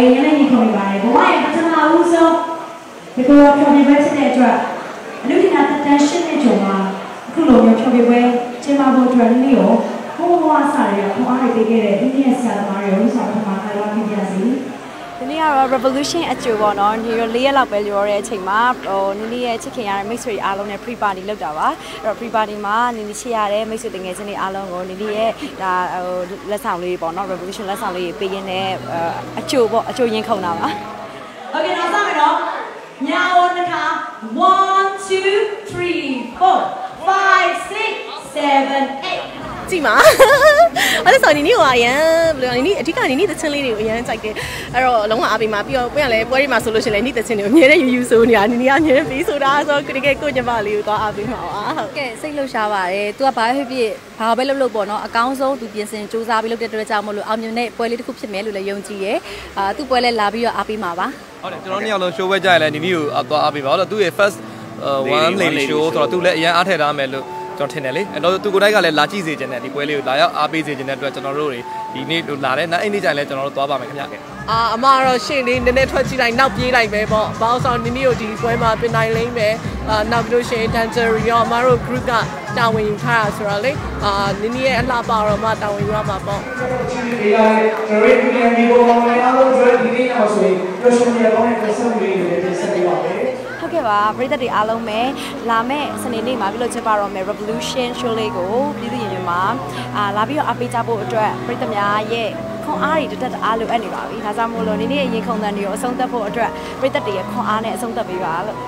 ပါတယ်ရလည်းညီခေါ်မိပါတယ်ဘဝရဲ့ပထမဦးဆုံးဒီကိုဖြောပြပွဲဖြစ်တဲ့အတွက်အလူတင်တာတန်ရှင်းတဲ့ကြုံမှာအခုလိုမျိုးဖြောပြပွဲကျင်းပဖို့အတွက်နည်းရောဘဝဘဝစာရရခွန်အားတွေပေးခဲ့တဲ့ဒီနေ့ဆရာသမားတွေဝန်ဆောင်မှု ဒီနေ့ကတော့ revolution အကျိုးပေါ့နော်ညီတို့၄ရက်လောက်ပဲလျော်တဲ့အချိန်မှာဟိုနီနီရဲ့ချစ်ခင်ရတဲ့မိတ်ဆွေအားလုံးနဲ့ pre party လုပ်တာပါအဲ့တော့ pre party မှာနီနီချစ်ရတဲ့မိတ်ဆွေတငယ်ချင်းတွေအားလုံးကိုနီနီရဲ့ဒါဟိုလက်ဆောင်လေးပေါ့နော် revolution လက်ဆောင်လေးပေးရင်းနဲ့အကျိုးပေါ့အကျိုးရင်းခုန်တာပါ Okay တော့စမယ်နော်ညာအိုးတစ်ခါ1 2 3 4 5 6 7 8ကြည့်ပါ အဲ့ဒါဆိုနီနီကအရန်ဘယ်လိုနီနီအဓိကနီနီသချင်းလေးတွေကိုအရန်ကြိုက်တယ်အဲ့တော့လုံးဝအားပေးမှာပြီးတော့ပြန်လဲပွဲတွေမှာဆိုလို့ရှိရင်လည်းနီသချင်းတွေကိုအမြဲတမ်းယူယူဆိုနေတာနီနီကအမြဲတမ်းပြီးဆိုတာဆိုတော့တကယ်ကိုညမလေးကိုသွားအားပေးမှာပါဟုတ်ကဲစိတ်လှုပ်ရှားပါတယ်။ तू ကဘာပဲဖြစ်ဖြစ်ဘာပဲလုပ်လို့ပေါ့နော်အကောင်းဆုံး तू ပြင်ဆင်စူးစမ်းပြီးလုပ်တဲ့အတွက်ကြောင့်မလို့အောင်မြင်တဲ့ပွဲလေးတစ်ခုဖြစ်မယ်လို့လည်းယုံကြည်ရဲ။အာသူ့ပွဲလဲလာပြီးတော့အားပေးမှာပါ။ဟုတ်တယ်ကျွန်တော်နှစ်ယောက်လုံး show ပွဲကြရလဲနီနီကိုသွားအားပေးပါဟုတ်တော့သူ့ရဲ့ first one lady show ဆိုတော့သူလည်းအရင်အားထည့်ထားမယ်လို့ ကျွန်တော်ထင်တယ်လေအဲ့တော့သူကိုယ်တိုင်ကလည်းလာကြည့်စေချင်တယ်ဒီပွဲလေးကိုလာရောက်အားပေးစေချင်တဲ့အတွက်ကျွန်တော်တို့တွေဒီနေ့လာတဲ့နောက်အိမ်နေ့ကျရင်လည်းကျွန်တော်တို့သွားပါမယ်ခင်ဗျာအာအမကတော့ရှေ့လေးနည်းနည်းထွက်ကြည့်လိုက်နောက်ပြေးလိုက်ပဲပေါ့ဘာလို့ဆိုတော့နီနီကိုဒီပွဲမှာပြင်နိုင်လိမ့်မယ်အာနောက်ပြီးလို့ရှိရင် dancer ရောအမတို့ group ကတာဝန်ယူထားတာဆိုတော့လေအာနီနီရဲ့အလှပတော့မှတာဝန်ယူရမှာပေါ့ ဟုတ်ကဲ့ပါပရိသတ်တွေအားလုံးပဲလာမဲ့စနေနေ့မှာပြုလုပ်ချင်ပါတော့မယ် revolution show လေးကိုပြည်သူရင်ရင်မှာအာလာပြီးတော့အားပေးကြဖို့အတွက်ပရိသတ်များရဲ့ခွန်အားတွေတက်တက်အားလိုအပ်နေပါပြီဒါကြောင့်မို့လို့နေ့နေ့ရင်ခုန်တန်တွေကိုအဆုံးသတ်ဖို့အတွက်ပရိသတ်တွေရဲ့ခွန်အားနဲ့အဆုံးသတ်ပေးပါလို့